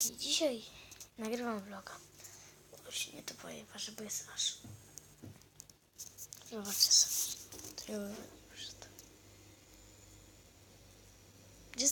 Dzisiaj nagrywam vloga. Już nie to powiem, żeby jest aż. Zobaczcie sobie. To ja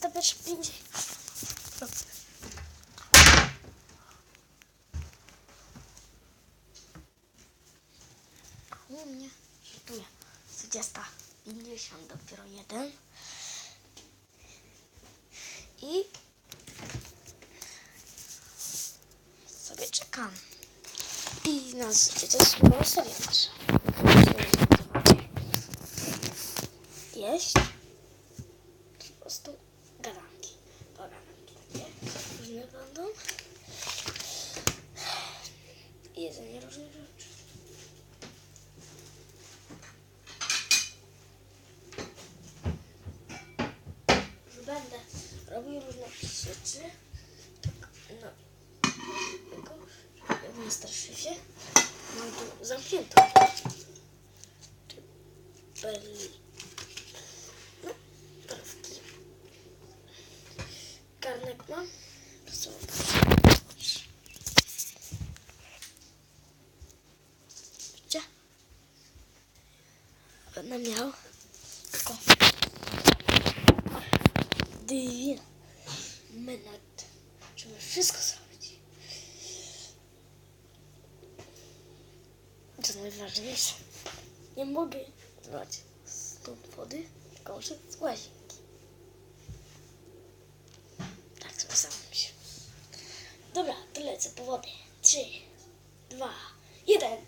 ta pierwsza 50? U mnie żartuję. 20, 50 dopiero jeden. I czekam. I nas to jest seria nasza. Jeść. Po prostu gadanki. Pogadanki takie różne będą. Jedzenie różnych rzeczy. Już będę robił różne rzeczy. Żeby nie straszy się. Mam tu zamkniętą. No, prawki. Garnek mam. Widzicie? Będę miał tylko dwie minuty, żeby wszystko zrobić. Co najważniejsze, nie mogę zlać stąd wody, tylko muszę z łazienki. Tak zapisałem się. Dobra, to lecę po wodę. Trzy, dwa, jeden.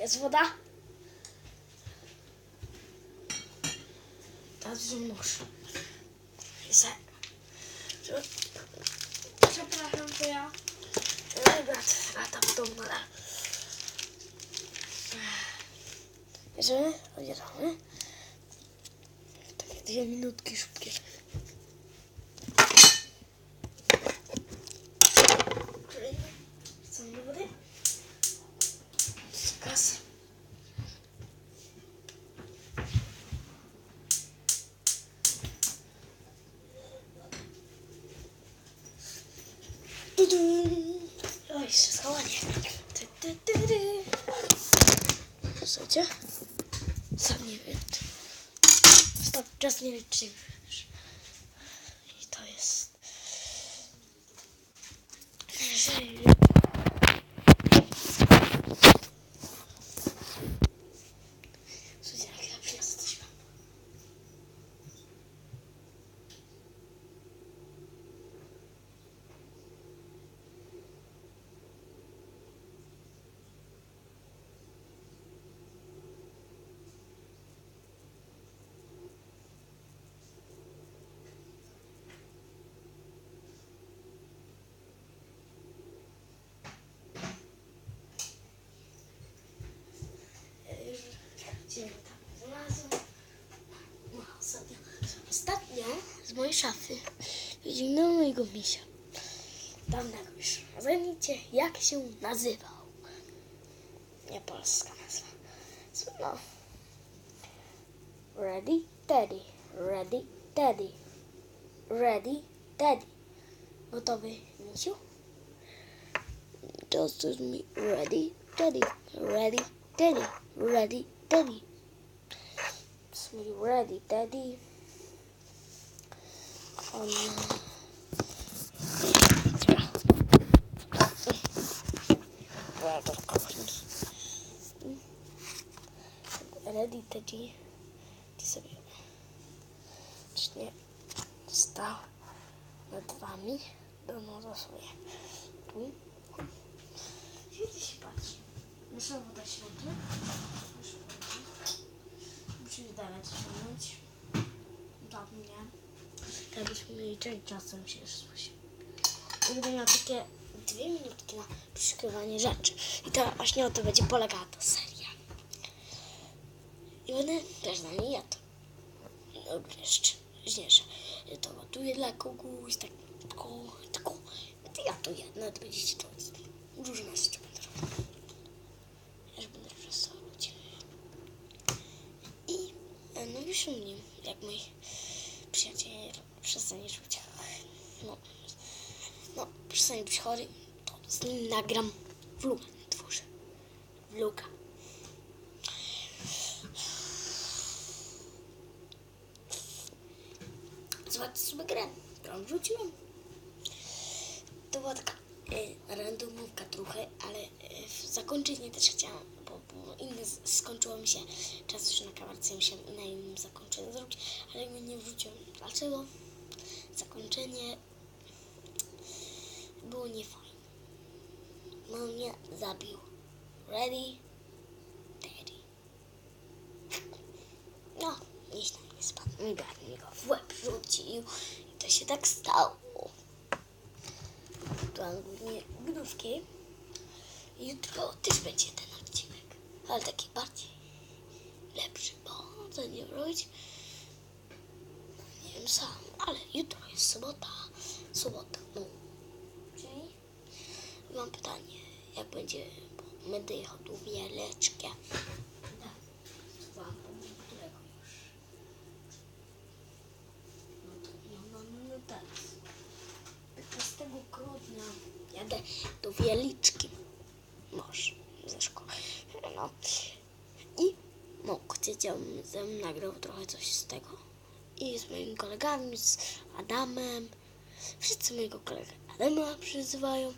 Jest woda? Że muszę. Jest. Przepraszam, to ja. Ej, brat, lata ale... Bierzemy, odbieramy. Takie dwie minutki szybkie. Chcemy do wody? Gaz. Tudum. Oj, schowanie. Ty, ty, ty, ty. Słuchajcie? Sam nie wiem. Stop, czas nie liczy. I to jest... Jeżeli... Słuchajcie, jak ja przyniosę coś wam. Ja już cię tam znalazłem. No, ostatnio, ostatnio z mojej szafy wyciągnąłem mojego misia. Dawnego już. A Zgadnijcie, jak się nazywał. Nie polska nazwa. No. Ready, Teddy. Ready, Teddy. Ready, Teddy. Gotowy, misiu? Just as me. Ready, Teddy. Ready, Teddy. Ready, Teddy. Ready, Daddy. Alla dita di, di stał nad wami do noza swoje. Się patrzy? Muszę woda światła. Muszę woda. Się. żebyśmy mieli część czasu, się spać. I będę miał takie dwie minutki na przyszykowanie rzeczy. I to właśnie o to będzie polegała ta seria. I będę też na niej jadł. No jeszcze, jeszcze. To gotuję dla kogoś, tak, taką, taką. To ja to jadł, nawet będziecie to różne rzeczy będę robił. Ja będę rysował ludzi. I no wiesz mnie, jak moi przyjaciele przestanie czuć. No, no, przestanie być chory, to z nagram vloga, tworzę vloga. Zobaczcie sobie grę, którą wrzuciłem. To była taka e, randomówka trochę, ale e, zakończenie też chciałam, bo, inne skończyło mi się czas już na kamerce, musiałam na innym zakończenie zrobić, ale nie wrzuciłem. Dlaczego? Zakończenie było niefajne. No mnie zabił. Ready? Daddy. No, nic tam nie spadł. Mi go w łeb rzucił i to się tak stało. Mam głównie grówki. Jutro też będzie ten odcinek, ale taki bardziej lepszy, bo co nie robić? Nie wiem sam, ale jutro jest sobota. Sobota, no. Czyli mam pytanie, jak będzie, bo będę jechał tu wieleczkę. No no, no, no, no teraz. 15 grudnia jadę do Wieliczki. Może ze szkoły. No. I no, ze mną nagrał trochę coś z tego. I z moimi kolegami, z Adamem. Wszyscy mojego kolegę Adama przyzywają.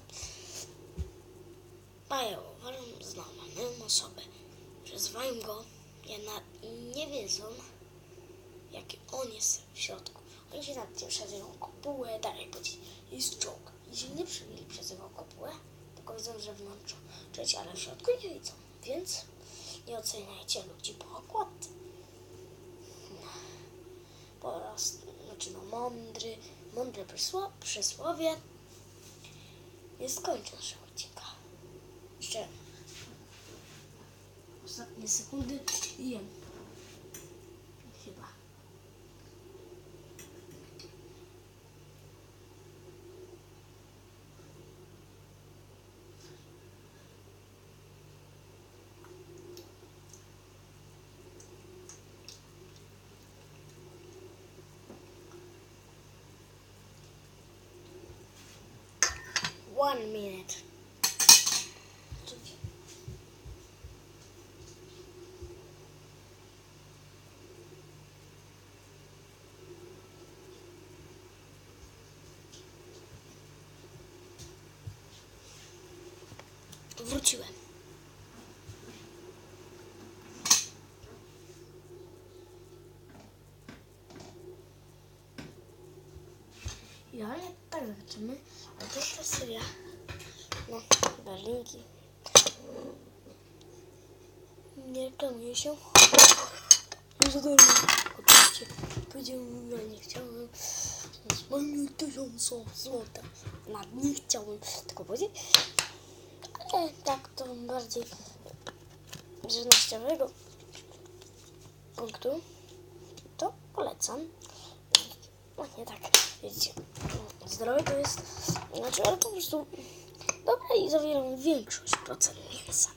Mają, uważam, znaną osobę. Przyzywają go. Jednak nie wiedzą, jaki on jest w środku. Oni się nad tym przezywają kopułę, dalej powiedzieć, jest czołg. Jeśli nie przybili przezywał kopułę, tylko widzą, że cześć, ale w środku nie widzą. Więc nie oceniajcie ludzi po okładce. Po raz, znaczy no mądry, mądre przysło, przysłowie nie skończy naszego odcinka. Jeszcze ostatnie sekundy i jem. One minute. Wróciłem. I ale tak zobaczymy. A to jest ta seria. No, berlinki. Nie reklamuje się. Nie za darmo. Oczywiście. Powiedziałem, że nie chciałem. Zwolnił tysiąc złota. Na nie chciałem tego powiedzieć. Ale tak to bardziej żywnościowego punktu to polecam. No nie tak, zdrowe to jest, znaczy, ale po prostu dobre i zawierają większość procent mięsa.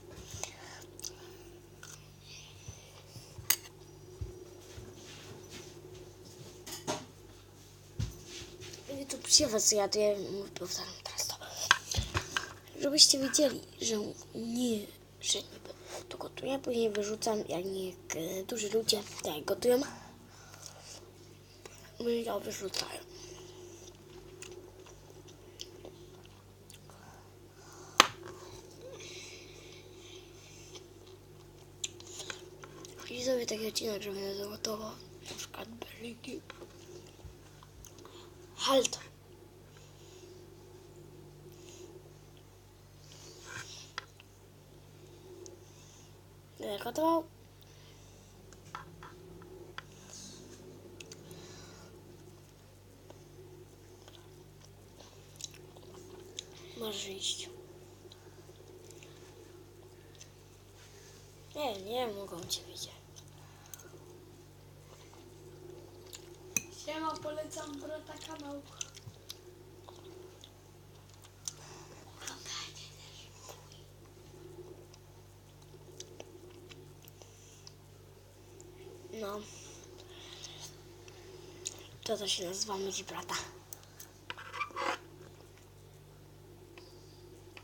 Tu przy was mówię, powtarzam teraz to. Żebyście wiedzieli, że nie, że niby to gotuję, później wyrzucam, jak nie e, duży ludzie tak gotują, my ją wyrzucają. I sobie taki odcinek, że będę zagotował na przykład berliki. Halt! Będę Możesz iść. Nie, nie mogą cię widzieć. Siema, polecam brata kanał. No. To to się nazywa mieć brata.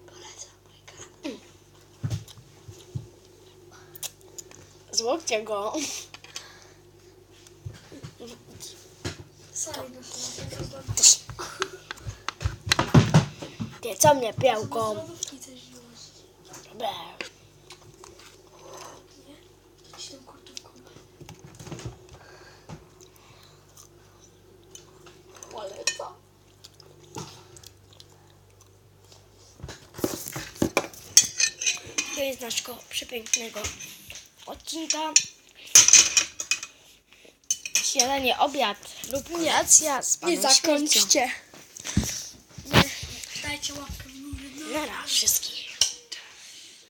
Polecam mój kanał. Złokcie go. Sorry. Ty, co mnie piałką? To. Polecam. Jest naszego przepięknego odcinka. Śniadanie, obiad lub kolacja z panem śmiercią. Nie. Dajcie łapkę w górę. No. Na raz wszystkim.